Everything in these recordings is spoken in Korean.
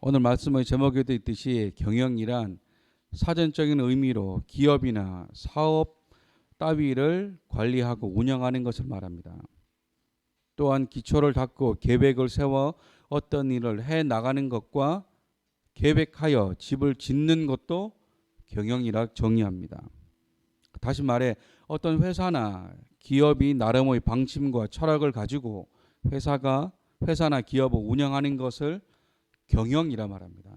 오늘 말씀의 제목에도 있듯이 경영이란 사전적인 의미로 기업이나 사업 따위를 관리하고 운영하는 것을 말합니다. 또한 기초를 닦고 계획을 세워 어떤 일을 해 나가는 것과 계획하여 집을 짓는 것도 경영이라 정의합니다. 다시 말해 어떤 회사나 기업이 나름의 방침과 철학을 가지고 회사가 회사나 기업을 운영하는 것을 경영이라 말합니다.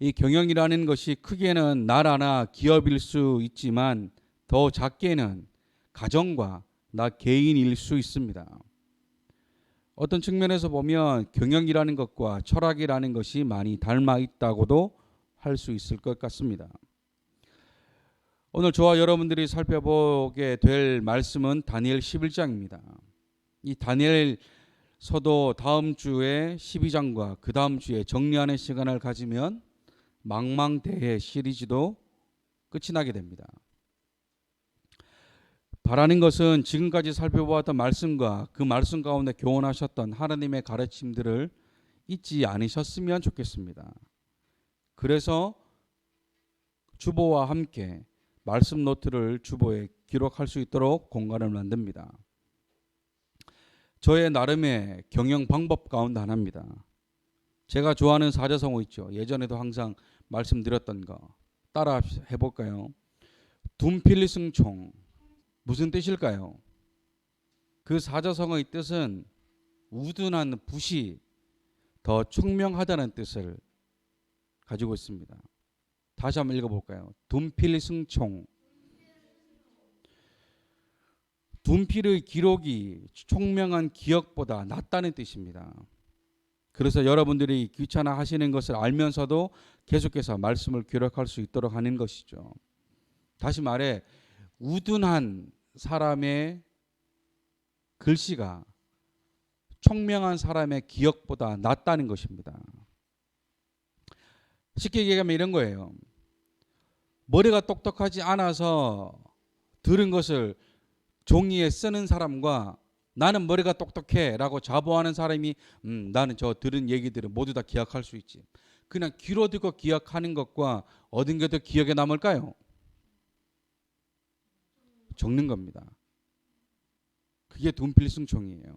이 경영이라는 것이 크게는 나라나 기업일 수 있지만 더 작게는 가정과 나 개인일 수 있습니다. 어떤 측면에서 보면 경영이라는 것과 철학이라는 것이 많이 닮아 있다고도 할 수 있을 것 같습니다. 오늘 저와 여러분들이 살펴보게 될 말씀은 다니엘 11장입니다. 이 다니엘 서도 다음 주에 12장과 그 다음 주에 정리하는 시간을 가지면 망망대해 시리즈도 끝이 나게 됩니다. 바라는 것은 지금까지 살펴보았던 말씀과 그 말씀 가운데 교훈하셨던 하나님의 가르침들을 잊지 않으셨으면 좋겠습니다. 그래서 주보와 함께 말씀 노트를 주보에 기록할 수 있도록 공간을 만듭니다. 저의 나름의 경영 방법 가운데 하나입니다. 제가 좋아하는 사자성어 있죠. 예전에도 항상 말씀드렸던 거 따라 해볼까요? 둠필리승총 무슨 뜻일까요? 그 사자성어의 뜻은 우둔한 붓이 더 총명하다는 뜻을 가지고 있습니다. 다시 한번 읽어볼까요? 둠필승총 둔필의 기록이 총명한 기억보다 낫다는 뜻입니다. 그래서 여러분들이 귀찮아 하시는 것을 알면서도 계속해서 말씀을 기록할 수 있도록 하는 것이죠. 다시 말해 우둔한 사람의 글씨가 총명한 사람의 기억보다 낫다는 것입니다. 쉽게 얘기하면 이런 거예요. 머리가 똑똑하지 않아서 들은 것을 종이에 쓰는 사람과 나는 머리가 똑똑해라고 자부하는 사람이 음, 나는 저 들은 얘기들을 모두 다 기억할 수 있지. 그냥 귀로 듣고 기억하는 것과 얻은 게 더 기억에 남을까요? 적는 겁니다. 그게 돈필승총이에요.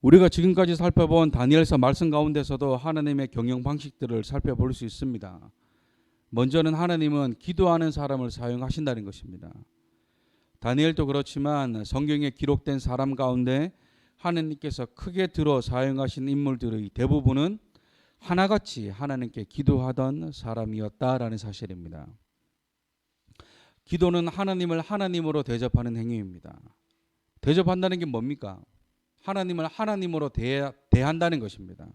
우리가 지금까지 살펴본 다니엘서 말씀 가운데서도 하나님의 경영 방식들을 살펴볼 수 있습니다. 먼저는 하나님은 기도하는 사람을 사용하신다는 것입니다. 다니엘도 그렇지만 성경에 기록된 사람 가운데 하나님께서 크게 들어 사용하신 인물들의 대부분은 하나같이 하나님께 기도하던 사람이었다라는 사실입니다. 기도는 하나님을 하나님으로 대접하는 행위입니다. 대접한다는 게 뭡니까? 하나님을 하나님으로 대, 대한다는 것입니다.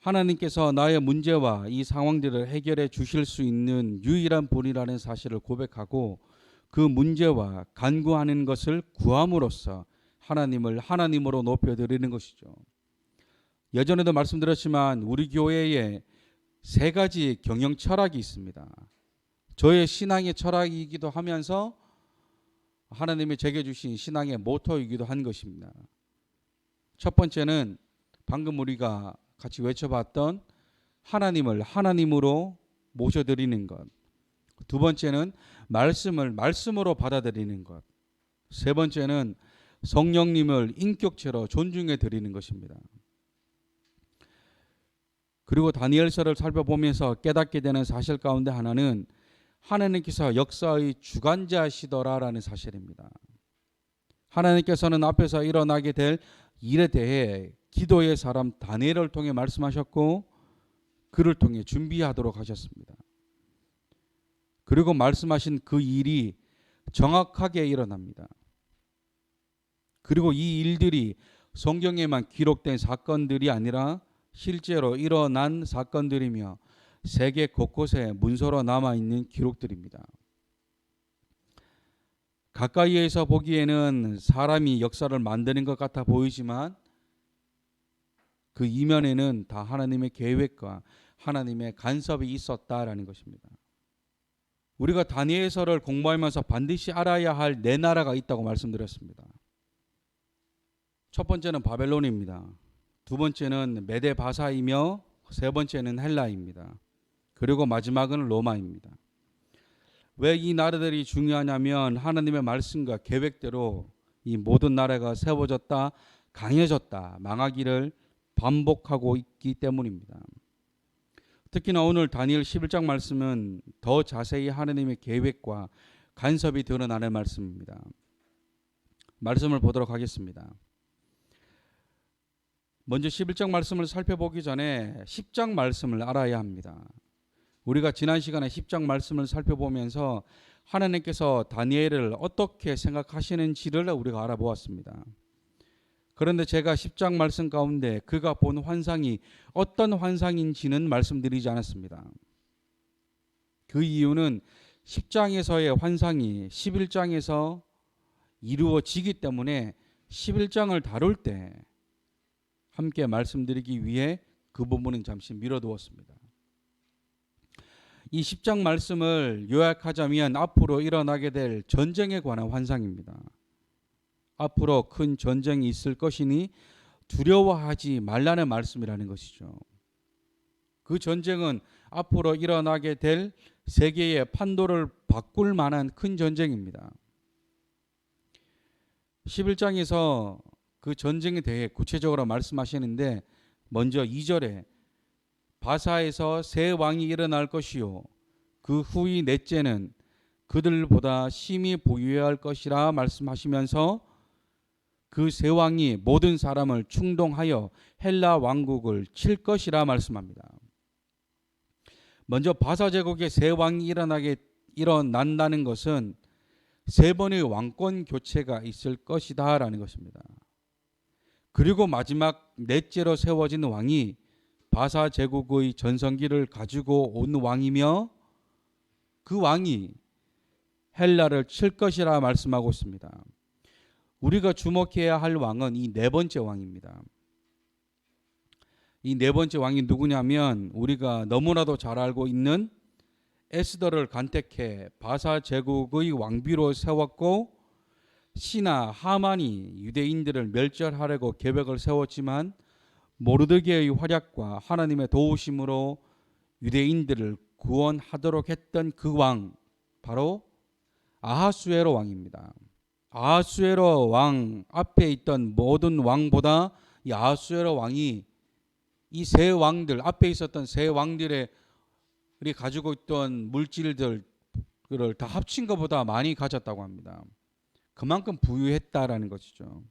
하나님께서 나의 문제와 이 상황들을 해결해 주실 수 있는 유일한 분이라는 사실을 고백하고 그 문제와 간구하는 것을 구함으로써 하나님을 하나님으로 높여드리는 것이죠. 예전에도 말씀드렸지만 우리 교회에 세 가지 경영 철학이 있습니다. 저의 신앙의 철학이기도 하면서 하나님이 제게 주신 신앙의 모토이기도 한 것입니다. 첫 번째는 방금 우리가 같이 외쳐봤던 하나님을 하나님으로 모셔드리는 것. 두 번째는 말씀을 말씀으로 받아들이는 것. 세 번째는 성령님을 인격체로 존중해 드리는 것입니다. 그리고 다니엘서를 살펴보면서 깨닫게 되는 사실 가운데 하나는 하나님께서 역사의 주관자시더라라는 사실입니다. 하나님께서는 앞에서 일어나게 될 일에 대해 기도의 사람 다니엘을 통해 말씀하셨고 그를 통해 준비하도록 하셨습니다. 그리고 말씀하신 그 일이 정확하게 일어납니다. 그리고 이 일들이 성경에만 기록된 사건들이 아니라 실제로 일어난 사건들이며 세계 곳곳에 문서로 남아 있는 기록들입니다. 가까이에서 보기에는 사람이 역사를 만드는 것 같아 보이지만 그 이면에는 다 하나님의 계획과 하나님의 간섭이 있었다라는 것입니다. 우리가 다니엘서를 공부하면서 반드시 알아야 할 네 나라가 있다고 말씀드렸습니다. 첫 번째는 바벨론입니다. 두 번째는 메데 바사이며 세 번째는 헬라입니다. 그리고 마지막은 로마입니다. 왜 이 나라들이 중요하냐면 하나님의 말씀과 계획대로 이 모든 나라가 세워졌다, 강해졌다, 망하기를 반복하고 있기 때문입니다. 특히나 오늘 다니엘 11장 말씀은 더 자세히 하나님의 계획과 간섭이 드러나는 말씀입니다. 말씀을 보도록 하겠습니다. 먼저 11장 말씀을 살펴보기 전에 10장 말씀을 알아야 합니다. 우리가 지난 시간에 10장 말씀을 살펴보면서 하나님께서 다니엘을 어떻게 생각하시는지를 우리가 알아보았습니다. 그런데 제가 10장 말씀 가운데 그가 본 환상이 어떤 환상인지는 말씀드리지 않았습니다. 그 이유는 10장에서의 환상이 11장에서 이루어지기 때문에 11장을 다룰 때 함께 말씀드리기 위해 그 부분은 잠시 미뤄두었습니다. 이 10장 말씀을 요약하자면 앞으로 일어나게 될 전쟁에 관한 환상입니다. 앞으로 큰 전쟁이 있을 것이니 두려워하지 말라는 말씀이라는 것이죠. 그 전쟁은 앞으로 일어나게 될 세계의 판도를 바꿀 만한 큰 전쟁입니다. 11장에서 그 전쟁에 대해 구체적으로 말씀하시는데 먼저 2절에 바사에서 새 왕이 일어날 것이요 그 후이 넷째는 그들보다 심히 보유해야 할 것이라 말씀하시면서 그 새 왕이 모든 사람을 충동하여 헬라 왕국을 칠 것이라 말씀합니다. 먼저 바사 제국의 새 왕이 일어나게 일어난다는 것은 세 번의 왕권 교체가 있을 것이다라는 것입니다. 그리고 마지막 넷째로 세워진 왕이 바사 제국의 전성기를 가지고 온 왕이며 그 왕이 헬라를 칠 것이라 말씀하고 있습니다. 우리가 주목해야 할 왕은 이 네 번째 왕입니다. 이 네 번째 왕이 누구냐면 우리가 너무나도 잘 알고 있는 에스더를 간택해 바사 제국의 왕비로 세웠고 시나 하만이 유대인들을 멸절하려고 계획을 세웠지만 모르드게의 활약과 하나님의 도우심으로 유대인들을 구원하도록 했던 그 왕 바로 아하수에로 왕입니다. 아하수에로 왕 앞에 있던 모든 왕보다 이 아하수에로 왕이 이 세 왕들 앞에 있었던 세 왕들의 가지고 있던 물질들을 다 합친 것보다 많이 가졌다고 합니다. 그만큼 부유했다라는 것이죠.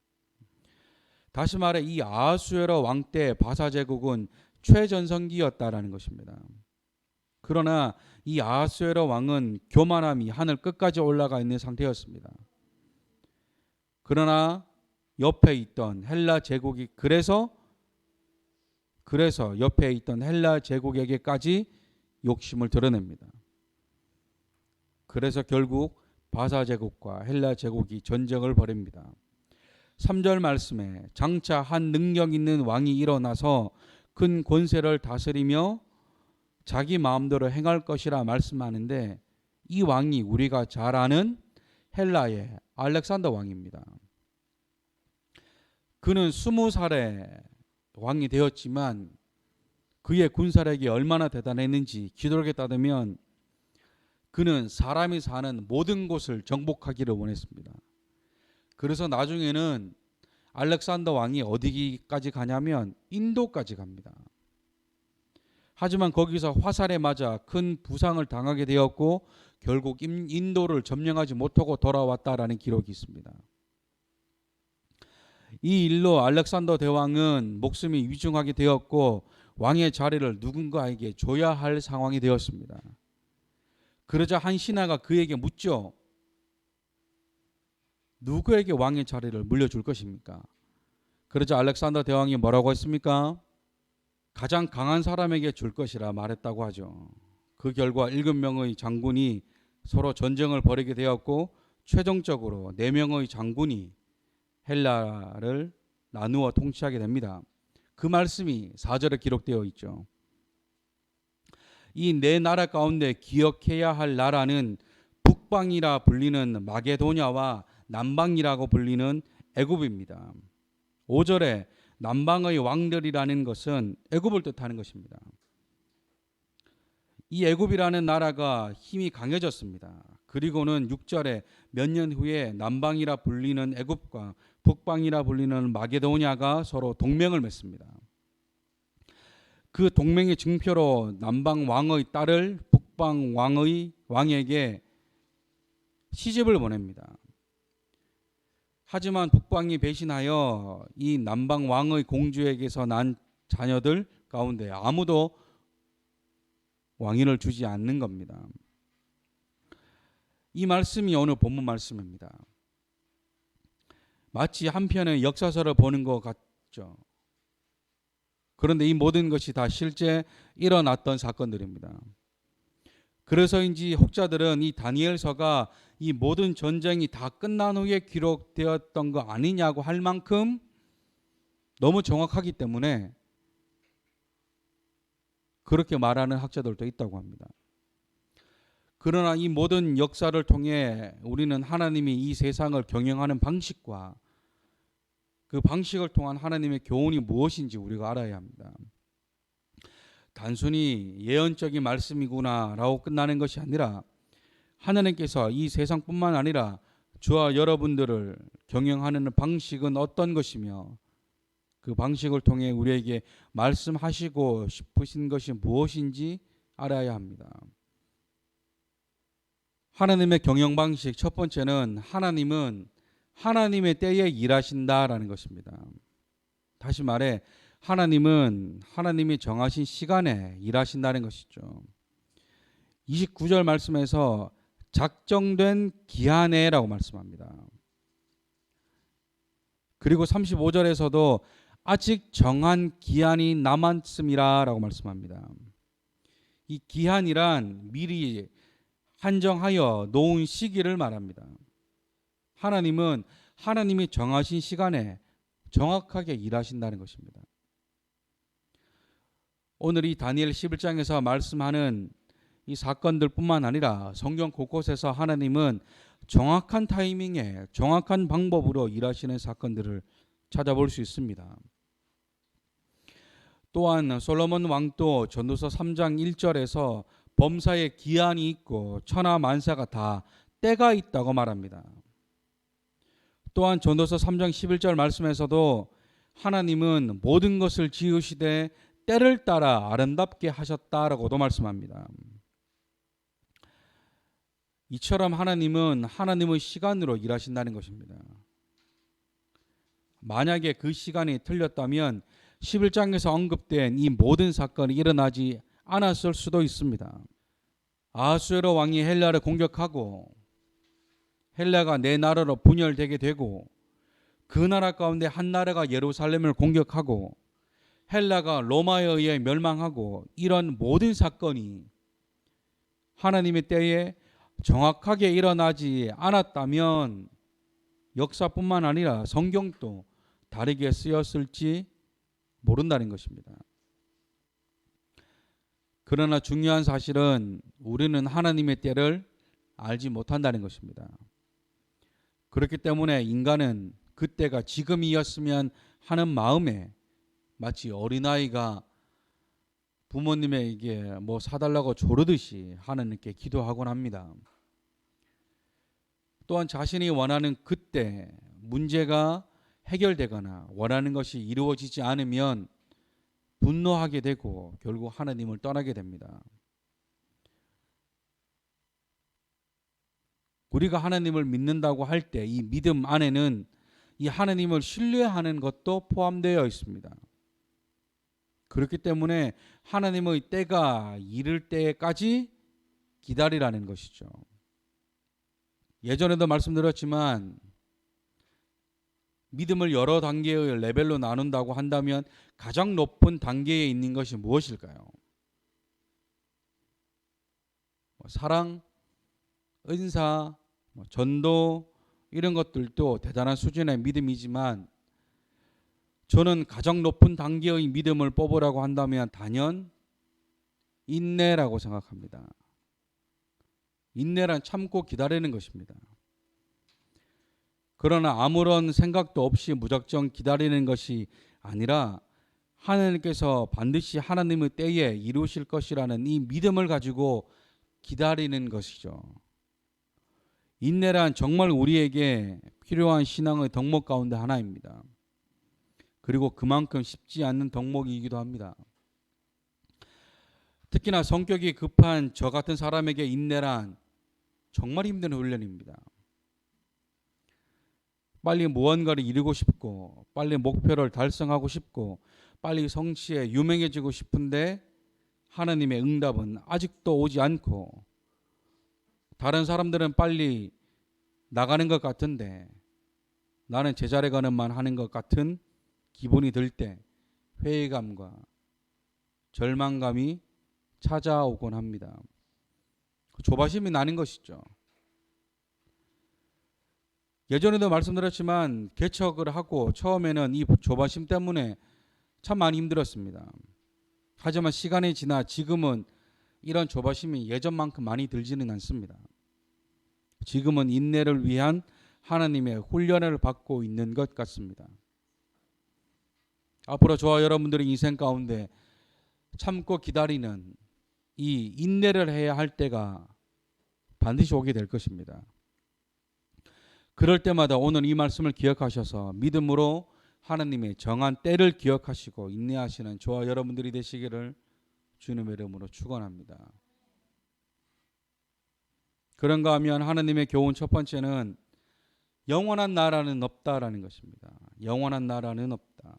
다시 말해 이 아하수에로 왕 때 바사 제국은 최전성기였다라는 것입니다. 그러나 이 아하수에로 왕은 교만함이 하늘 끝까지 올라가 있는 상태였습니다. 그러나 옆에 있던 헬라 제국이 그래서 그래서 옆에 있던 헬라 제국에게까지 욕심을 드러냅니다. 그래서 결국 바사 제국과 헬라 제국이 전쟁을 벌입니다. 3절 말씀에 장차 한 능력 있는 왕이 일어나서 큰 권세를 다스리며 자기 마음대로 행할 것이라 말씀하는데 이 왕이 우리가 잘 아는 헬라의 알렉산더 왕입니다. 그는 스무 살에 왕이 되었지만 그의 군사력이 얼마나 대단했는지 기도록에 따르면 그는 사람이 사는 모든 곳을 정복하기를 원했습니다. 그래서 나중에는 알렉산더 왕이 어디까지 가냐면 인도까지 갑니다. 하지만 거기서 화살에 맞아 큰 부상을 당하게 되었고 결국 인도를 점령하지 못하고 돌아왔다라는 기록이 있습니다. 이 일로 알렉산더 대왕은 목숨이 위중하게 되었고 왕의 자리를 누군가에게 줘야 할 상황이 되었습니다. 그러자 한 신하가 그에게 묻죠. 누구에게 왕의 자리를 물려줄 것입니까? 그러자 알렉산더 대왕이 뭐라고 했습니까? 가장 강한 사람에게 줄 것이라 말했다고 하죠. 그 결과 일곱 명의 장군이 서로 전쟁을 벌이게 되었고 최종적으로 네 명의 장군이 헬라를 나누어 통치하게 됩니다. 그 말씀이 4절에 기록되어 있죠. 이 네 나라 가운데 기억해야 할 나라는 북방이라 불리는 마게도냐와 남방이라고 불리는 애굽입니다. 5절에 남방의 왕들이라는 것은 애굽을 뜻하는 것입니다. 이 애굽이라는 나라가 힘이 강해졌습니다. 그리고는 6절에 몇 년 후에 남방이라 불리는 애굽과 북방이라 불리는 마게도냐가 서로 동맹을 맺습니다. 그 동맹의 증표로 남방 왕의 딸을 북방 왕의 왕에게 시집을 보냅니다. 하지만 북방이 배신하여 이 남방 왕의 공주에게서 난 자녀들 가운데 아무도 왕위를 주지 않는 겁니다. 이 말씀이 오늘 본문 말씀입니다. 마치 한편의 역사서를 보는 것 같죠. 그런데 이 모든 것이 다 실제 일어났던 사건들입니다. 그래서인지 혹자들은 이 다니엘서가 이 모든 전쟁이 다 끝난 후에 기록되었던 거 아니냐고 할 만큼 너무 정확하기 때문에 그렇게 말하는 학자들도 있다고 합니다. 그러나 이 모든 역사를 통해 우리는 하나님이 이 세상을 경영하는 방식과 그 방식을 통한 하나님의 교훈이 무엇인지 우리가 알아야 합니다. 단순히 예언적인 말씀이구나라고 끝나는 것이 아니라 하나님께서 이 세상뿐만 아니라 저와 여러분들을 경영하는 방식은 어떤 것이며 그 방식을 통해 우리에게 말씀하시고 싶으신 것이 무엇인지 알아야 합니다. 하나님의 경영 방식 첫 번째는 하나님은 하나님의 때에 일하신다라는 것입니다. 다시 말해 하나님은 하나님이 정하신 시간에 일하신다는 것이죠. 29절 말씀에서 작정된 기한에라고 말씀합니다. 그리고 35절에서도 아직 정한 기한이 남았음이라라고 말씀합니다. 이 기한이란 미리 한정하여 놓은 시기를 말합니다. 하나님은 하나님이 정하신 시간에 정확하게 일하신다는 것입니다. 오늘 이 다니엘 11장에서 말씀하는 이 사건들뿐만 아니라 성경 곳곳에서 하나님은 정확한 타이밍에 정확한 방법으로 일하시는 사건들을 찾아볼 수 있습니다. 또한 솔로몬 왕도 전도서 3장 1절에서 범사에 기한이 있고 천하 만사가 다 때가 있다고 말합니다. 또한 전도서 3장 11절 말씀에서도 하나님은 모든 것을 지으시되 때를 따라 아름답게 하셨다라고도 말씀합니다. 이처럼 하나님은 하나님의 시간으로 일하신다는 것입니다. 만약에 그 시간이 틀렸다면 11장에서 언급된 이 모든 사건이 일어나지 않았을 수도 있습니다. 아수에로 왕이 헬라를 공격하고 헬라가 네 나라로 분열되게 되고 그 나라 가운데 한 나라가 예루살렘을 공격하고 헬라가 로마에 의해 멸망하고 이런 모든 사건이 하나님의 때에 정확하게 일어나지 않았다면 역사뿐만 아니라 성경도 다르게 쓰였을지 모른다는 것입니다. 그러나 중요한 사실은 우리는 하나님의 때를 알지 못한다는 것입니다. 그렇기 때문에 인간은 그때가 지금이었으면 하는 마음에 마치 어린아이가 부모님에게 뭐 사달라고 조르듯이 하나님께 기도하곤 합니다. 또한 자신이 원하는 그때 문제가 해결되거나 원하는 것이 이루어지지 않으면 분노하게 되고 결국 하나님을 떠나게 됩니다. 우리가 하나님을 믿는다고 할 때 이 믿음 안에는 이 하나님을 신뢰하는 것도 포함되어 있습니다. 그렇기 때문에 하나님의 때가 이를 때까지 기다리라는 것이죠. 예전에도 말씀드렸지만 믿음을 여러 단계의 레벨로 나눈다고 한다면 가장 높은 단계에 있는 것이 무엇일까요? 뭐 사랑, 은사, 뭐 전도 이런 것들도 대단한 수준의 믿음이지만 저는 가장 높은 단계의 믿음을 뽑으라고 한다면 단연 인내라고 생각합니다. 인내란 참고 기다리는 것입니다. 그러나 아무런 생각도 없이 무작정 기다리는 것이 아니라 하나님께서 반드시 하나님의 때에 이루실 것이라는 이 믿음을 가지고 기다리는 것이죠. 인내란 정말 우리에게 필요한 신앙의 덕목 가운데 하나입니다. 그리고 그만큼 쉽지 않는 덕목이기도 합니다. 특히나 성격이 급한 저 같은 사람에게 인내란 정말 힘든 훈련입니다. 빨리 무언가를 이루고 싶고, 빨리 목표를 달성하고 싶고, 빨리 성취에 유명해지고 싶은데 하나님의 응답은 아직도 오지 않고 다른 사람들은 빨리 나가는 것 같은데 나는 제자리 가는만 하는 것 같은 기분이 들때 회의감과 절망감이 찾아오곤 합니다. 조바심이 나는 것이죠. 예전에도 말씀드렸지만 개척을 하고 처음에는 이 조바심 때문에 참 많이 힘들었습니다. 하지만 시간이 지나 지금은 이런 조바심이 예전만큼 많이 들지는 않습니다. 지금은 인내를 위한 하나님의 훈련을 받고 있는 것 같습니다. 앞으로 저와 여러분들의 인생 가운데 참고 기다리는 이 인내를 해야 할 때가 반드시 오게 될 것입니다. 그럴 때마다 오늘 이 말씀을 기억하셔서 믿음으로 하나님의 정한 때를 기억하시고 인내하시는 저와 여러분들이 되시기를 주님의 이름으로 축원합니다. 그런가 하면 하나님의 교훈 첫 번째는 영원한 나라는 없다라는 것입니다. 영원한 나라는 없다.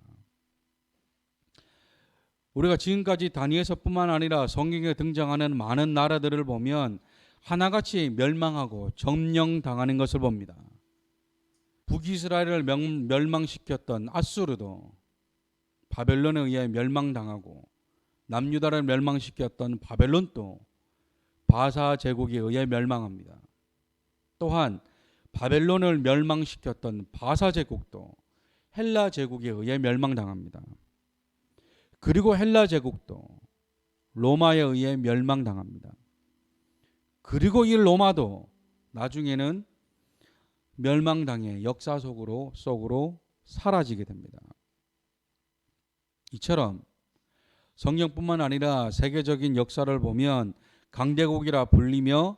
우리가 지금까지 다니엘서뿐만 아니라 성경에 등장하는 많은 나라들을 보면 하나같이 멸망하고 점령당하는 것을 봅니다. 북이스라엘을 명- 멸망시켰던 아수르도 바벨론에 의해 멸망당하고 남유다를 멸망시켰던 바벨론도 바사 제국에 의해 멸망합니다. 또한 바벨론을 멸망시켰던 바사 제국도 헬라 제국에 의해 멸망당합니다. 그리고 헬라 제국도 로마에 의해 멸망당합니다. 그리고 이 로마도 나중에는 멸망당해 역사 속으로 속으로 사라지게 됩니다. 이처럼 성경뿐만 아니라 세계적인 역사를 보면 강대국이라 불리며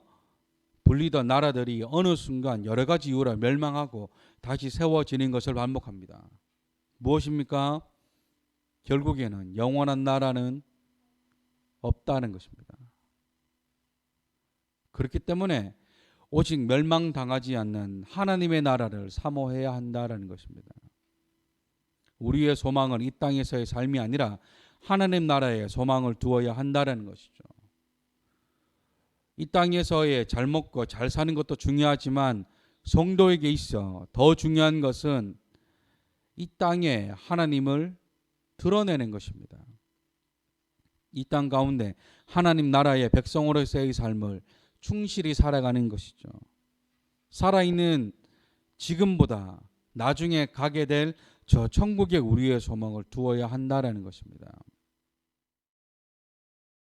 불리던 나라들이 어느 순간 여러 가지 이유로 멸망하고 다시 세워지는 것을 반복합니다. 무엇입니까? 결국에는 영원한 나라는 없다는 것입니다. 그렇기 때문에 오직 멸망당하지 않는 하나님의 나라를 사모해야 한다라는 것입니다. 우리의 소망은 이 땅에서의 삶이 아니라 하나님 나라에 소망을 두어야 한다라는 것이죠. 이 땅에서의 잘 먹고 잘 사는 것도 중요하지만 성도에게 있어 더 중요한 것은 이 땅에 하나님을 드러내는 것입니다. 이 땅 가운데 하나님 나라의 백성으로서의 삶을 충실히 살아가는 것이죠. 살아있는 지금보다 나중에 가게 될 저 천국에 우리의 소망을 두어야 한다라는 것입니다.